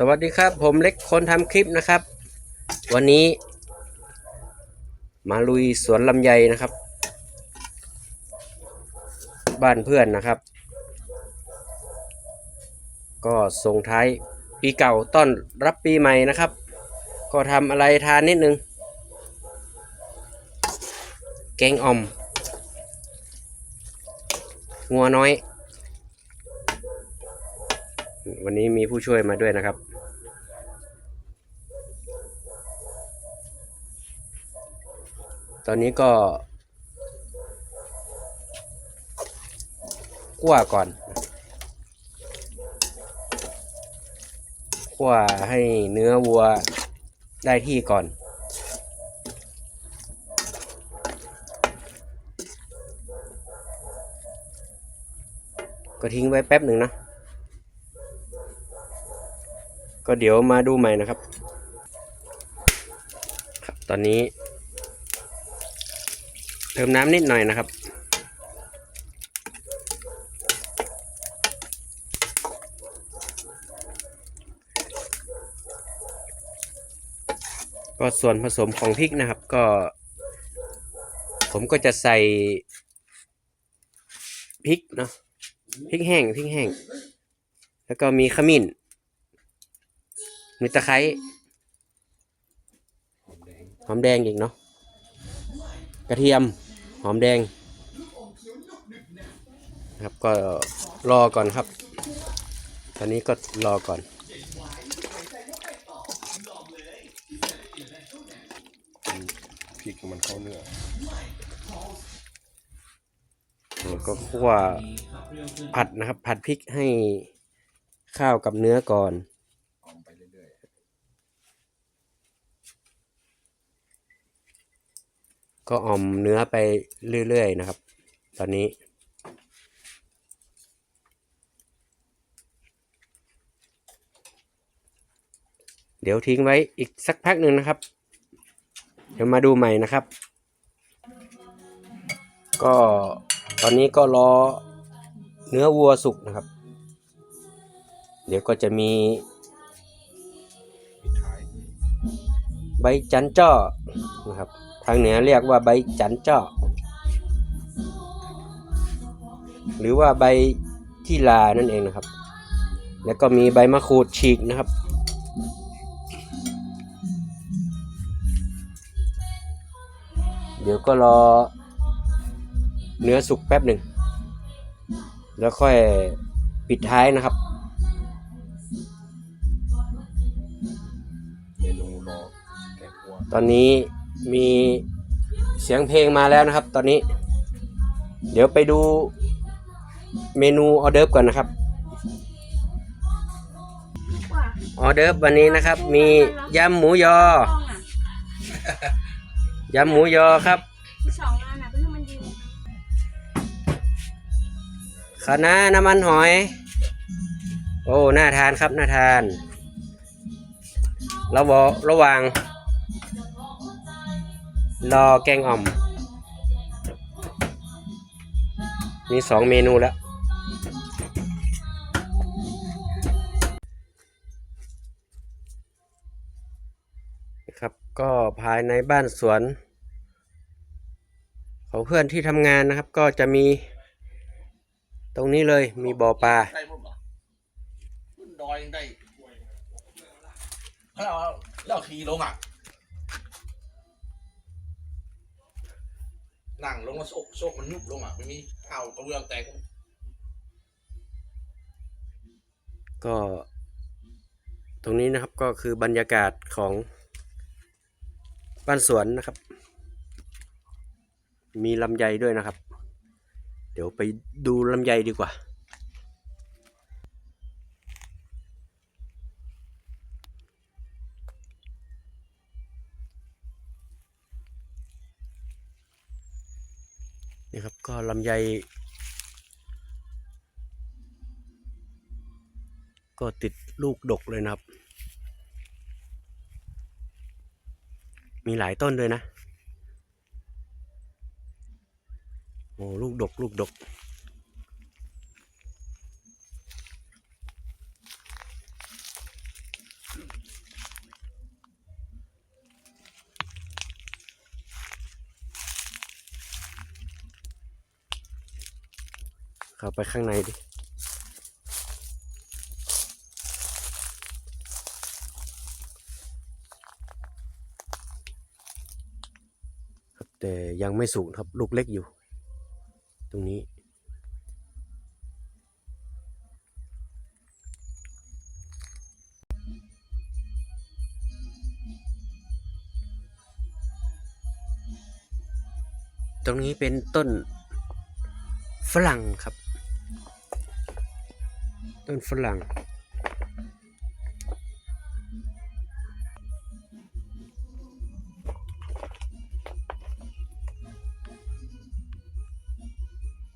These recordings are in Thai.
สวัสดีครับ ผมเล็กคนทำคลิปนะครับ วันนี้ มาลุยสวนลำไยนะครับ บ้านเพื่อนนะครับ ก็ส่งท้ายปีเก่าต้อนรับปีใหม่นะครับ ก็ทำอะไรทานนิดนึง แกงอ่อม งัวน้อย วันนี้มีผู้ช่วยมาด้วยนะครับ ตอนนี้ก็คั่วก่อนคั่วให้เนื้อวัวได้ที่ก่อน ก็ทิ้งไว้แป๊บหนึ่งนะ ก็เดี๋ยวมาดูใหม่นะครับ ครับ ตอนนี้ เติมน้ำนิดหน่อยนะครับก็ส่วนผสมของพริกนะครับก็ ผมก็จะใส่พริกเนาะพริกแห้งพริกแห้ง แล้วก็มีขมิ้น มีตะไคร้หอมแดงอีกเนาะกระเทียมหอมแดงนะครับก็รอก่อนครับ ตอนนี้ก็รอก่อนพริกมันเข้าเนื้อแล้วก็คั่วผัดนะครับ ผัดพริกให้ข้าวกับเนื้อก่อน ออมไปเรื่อย ก็อ่อมเนื้อไปเรื่อยๆนะครับ ตอนนี้เดี๋ยวทิ้งไว้อีกสักพักหนึ่งนะครับ เดี๋ยวมาดูใหม่นะครับ ก็ตอนนี้ก็รอเนื้อวัวสุกนะครับ เดี๋ยวก็จะมี ใบจันจ้อนะครับทางเหนือเรียกว่าใบจันจ้อหรือว่าใบที่ลานั่นเองนะครับ แล้วก็มีใบมะขูดฉีกนะครับ เดี๋ยวก็รอเนื้อสุกแป๊บหนึ่ง แล้วค่อยปิดท้ายนะครับ ตอนนี้มีเสียงเพลงมาแล้วนะครับ ตอนนี้ เดี๋ยวไปดูเมนูออเดิร์ฟก่อนนะครับ ออเดิร์ฟวันนี้นะครับ มียำหมูยอ ยำหมูยอครับสองอันน่ะก็คือมันดีคะน้าน้ำมันหอย โอ้ น่าทานครับ น่าทานระวอระหว่าง รอแกงอ่อม มีสองเมนูแล้ว ครับก็ภายในบ้านสวน ของเพื่อนที่ทำงานนะครับ ก็จะมี ตรงนี้เลยมีบ่อปลาได้ผมเรอยได้แล้วเราแล้วขี่ลงอะ นั่งลงมาโซกโซกมันยุบลงอะไม่มีข้ากระเบื้องแตกก็ ตรงนี้นะครับก็คือบรรยากาศของบ้านสวนนะครับ มีลำไยด้วยนะครับ เดี๋ยวไปดูลำไยดีกว่า ครับ ก็ลำไย ก็ติดลูกดกเลยนะครับ มีหลายต้นด้วยนะ โอ้ลูกดก ลูกดก เข้าไปข้างในดิครับแต่ยังไม่สูงครับลูกเล็กอยู่ ตรงนี้ ตรงนี้เป็นต้นฝรั่งครับ ต้นฝรั่ง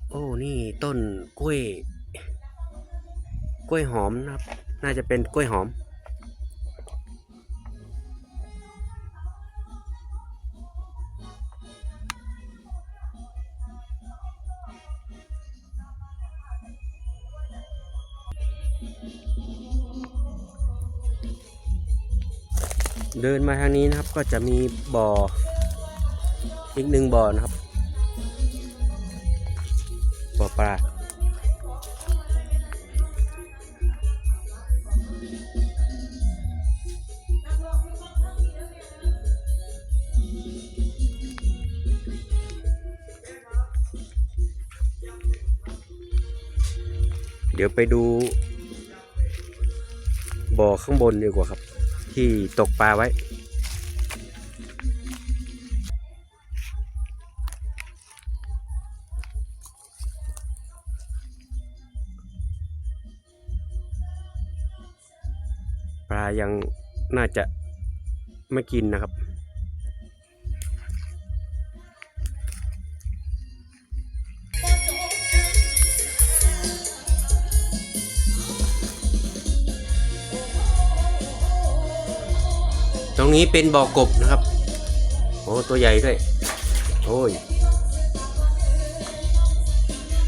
โอ้ นี่ต้นกล้วย กล้วยหอมนะครับ น่าจะเป็นกล้วยหอม เดินมาทางนี้นะครับก็จะมีบ่อ อีกหนึ่งบ่อนะครับ บ่อปลาเดี๋ยวไปดูบ่อข้างบนดีกว่าครับ ที่ตกปลาไว้ ปลายังน่าจะไม่กินนะครับ รงนี้เป็นบ่อกบนะครับ โอ้ตัวใหญ่ด้วย โอ้ย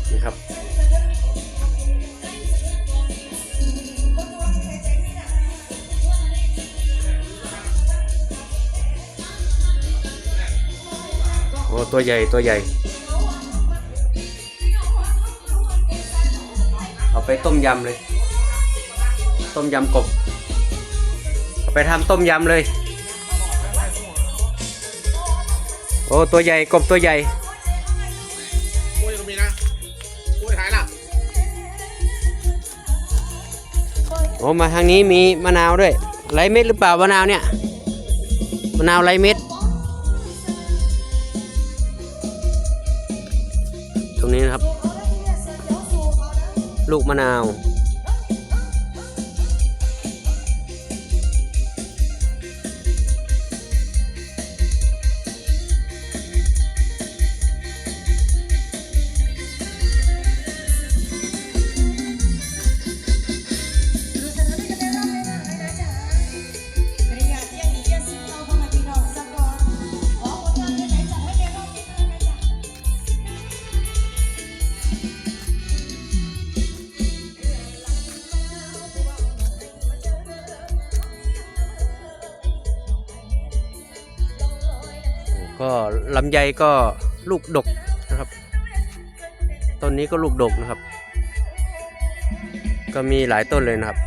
นี่ครับ โอ้ตัวใหญ่ตัวใหญ่ เอาไปต้มยำเลย ต้มยำกบเอาไปทำต้มยำเลย โอ้ตัวใหญ่กบตัวใหญ่กล้วยก็มีนะกล้วยท้ายล่ะโอ้มาทางนี้มีมะนาวด้วยไรเม็ดหรือเปล่ามะนาวเนี่ยมะนาวไรเม็ด ตรงนี้นะครับ ลูกมะนาว ก็ลำไยก็ลูกดกนะครับ ต้นนี้ก็ลูกดกนะครับ ก็มีหลายต้นเลยนะครับ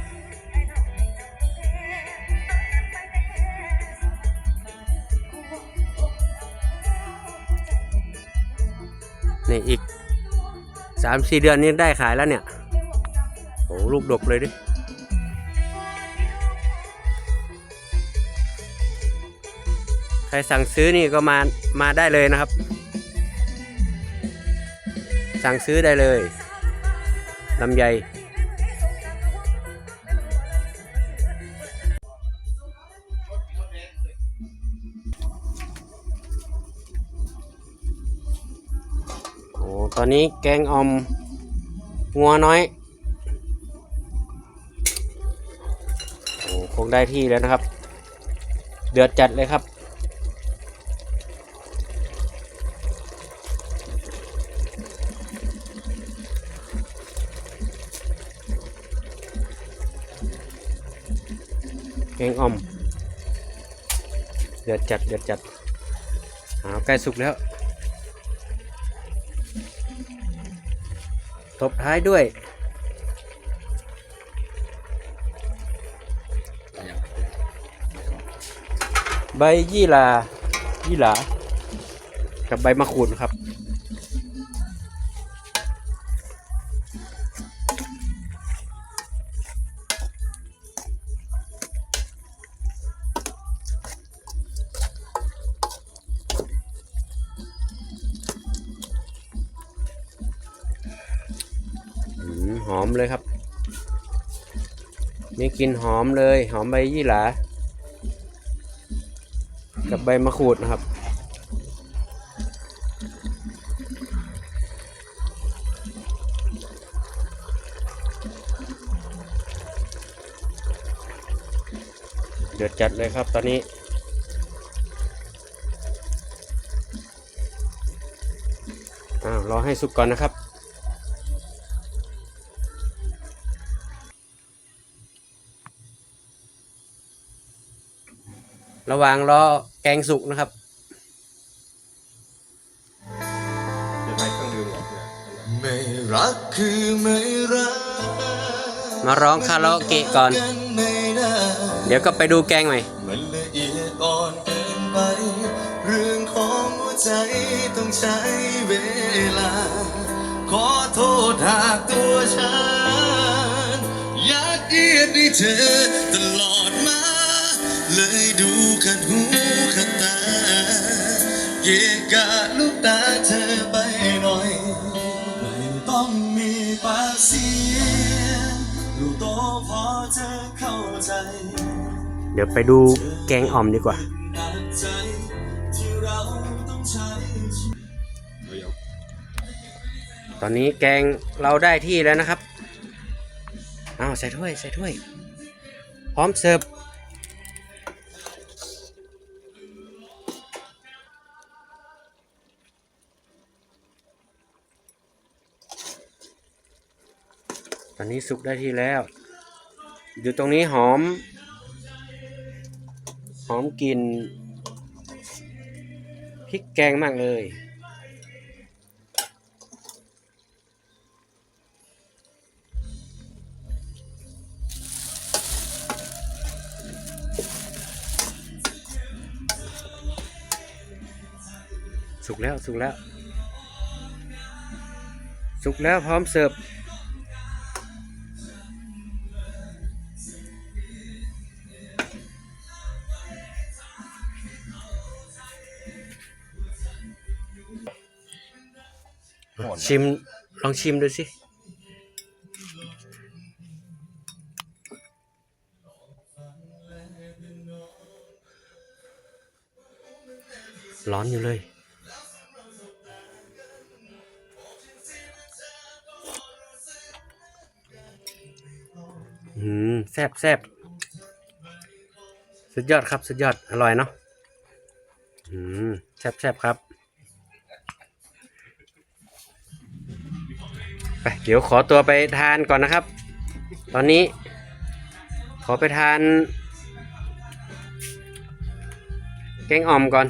นี่อีกสามสี่เดือนนี้ได้ขายแล้วเนี่ย โอ้ลูกดกเลยดิ รสั่งซื้อนี่ก็มามาได้เลยนะครับ สั่งซื้อได้เลยลำไยโอ้ตอนนี้แกงออมงัวน้อยโอ้คงได้ที่แล้วนะครับ เดือดจัดเลยครับ แกงอ่อม เดือดจัดเดือดจัดหาใกล้สุกแล้ว ตบท้ายด้วยใบยี่หร่ายี่หร่ากับใบมะขูดครับ เลยครับ มีกลิ่นหอมเลย หอมใบยี่หร่ากับใบมะขูดนะครับ เดือดจัดเลยครับตอนนี้อ้าวรอให้สุกก่อนนะครับ ระหว่างรอแกงสุกนะครับจะใช้เครื่องดื่มก่อนเนี่ยไม่รักคือไม่รัก มาร้องคาราโอเกะก่อนกันไม่ได้เดี๋ยวก็ไปดูแกงใหม่มันละเอียดอ่อนเกินไป เรื่องของหัวใจต้องใช้เวลา ขอโทษหากตัวฉันยัดเยียดให้เธอตลอดมา เลยดูขัด เกะกะลูกตาเธอไปหน่อย ไม่ต้องมีปากเสียงรู้โตพอเธอเข้าใจเดี๋ยวไปดูแกงอ่อมดีกว่า หนักใจที่เราต้องใช้ชีวิตตอนนี้แกงเราได้ที่แล้วนะครับ อ้าวใส่ถ้วยใส่ถ้วย พร้อมเสิร์ฟ ตอนนี้สุกได้ที่แล้ว อยู่ตรงนี้หอม หอมกลิ่นพริกแกงมากเลย สุกแล้ว สุกแล้ว สุกแล้วพร้อมเสิร์ฟ หอนชิมลองชิมดูสิร้อนอยู่เลย อืม แซบแซบสุดยอดครับ สุดยอด อร่อยเนาะ อืม แซบแซบครับ ไปเดี๋ยวขอตัวไปทานก่อนนะครับ ตอนนี้ ขอไปทาน แกงอ่อมก่อน